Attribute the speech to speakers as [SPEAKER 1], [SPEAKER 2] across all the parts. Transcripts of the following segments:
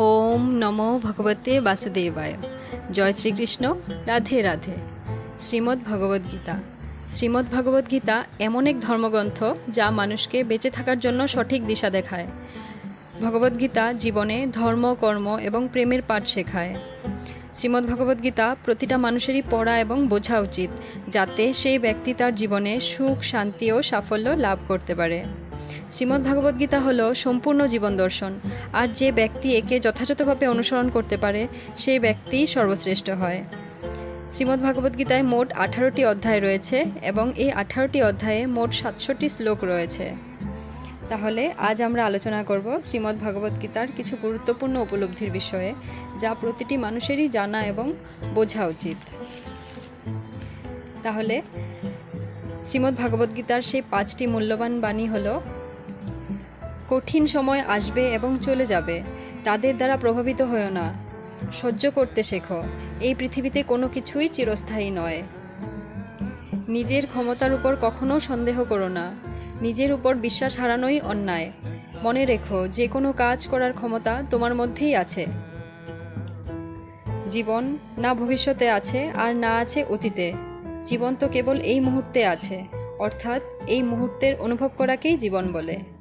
[SPEAKER 1] ওম নমো ভগবতে বাসুদেবায়। জয় শ্রীকৃষ্ণ। রাধে রাধে। শ্রীমদ্ ভগবদ্গীতা শ্রীমদ্ ভগবদ্গীতা এমন এক ধর্মগ্রন্থ যা মানুষকে বেঁচে থাকার জন্য সঠিক দিশা দেখায়। ভগবদ্গীতা জীবনে ধর্ম, কর্ম এবং প্রেমের পাঠ শেখায়। শ্রীমদ্ ভগবদ্গীতা প্রতিটা মানুষেরই পড়া এবং বোঝা উচিত, যাতে সেই ব্যক্তি তার জীবনে সুখ, শান্তি ও সাফল্য লাভ করতে পারে। শ্রীমদ্ ভগবদ্গীতা হলো সম্পূর্ণ জীবন দর্শন। আর যে ব্যক্তি একে যথাযথভাবে অনুসরণ করতে পারে, সেই ব্যক্তিই সর্বশ্রেষ্ঠ হয়। শ্রীমদ্ ভগবদ্গীতায় মোট আঠারোটি অধ্যায় রয়েছে এবং এই আঠারোটি অধ্যায়ে মোট সাতষট্টি শ্লোক রয়েছে। তাহলে আজ আমরা আলোচনা করব শ্রীমদ্ ভগবদ্গীতার কিছু গুরুত্বপূর্ণ উপলব্ধির বিষয়ে, যা প্রতিটি মানুষেরই জানা এবং বোঝা উচিত। তাহলে শ্রীমদ্ ভগবদ্গীতার সেই পাঁচটি মূল্যবান বাণী হলো কঠিন সময় আসবে এবং চলে যাবে। তাদের দ্বারা প্রভাবিত হয়েও না। সহ্য করতে শেখো, এই পৃথিবীতে কোনো কিছুই চিরস্থায়ী নয়। নিজের ক্ষমতার উপর কখনো সন্দেহ করো না। নিজের উপর বিশ্বাস হারানোই অন্যায়। মনে রেখো, যে কোনো কাজ করার ক্ষমতা তোমার মধ্যেই আছে। জীবন না ভবিষ্যতে আছে আর না আছে অতীতে। জীবন তো কেবল এই মুহূর্তে আছে, অর্থাৎ এই মুহূর্তের অনুভব করাকেই জীবন বলে।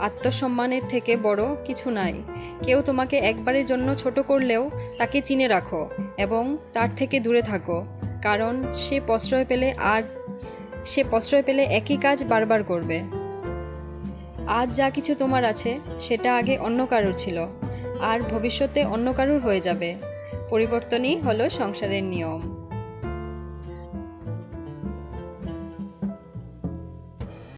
[SPEAKER 1] আত্মসম্মানের থেকে বড় কিছু নাই। কেউ তোমাকে একবারের জন্য ছোট করলেও তাকে চিনে রাখো এবং তার থেকে দূরে থাকো, কারণ সে প্রশ্রয় পেলে আর সে প্রশ্রয় পেলে একই কাজ বারবার করবে। আজ যা কিছু তোমার আছে, সেটা আগে অন্য কারোর ছিল, আর ভবিষ্যতে অন্য কারোর হয়ে যাবে। পরিবর্তনই হলো সংসারের নিয়ম।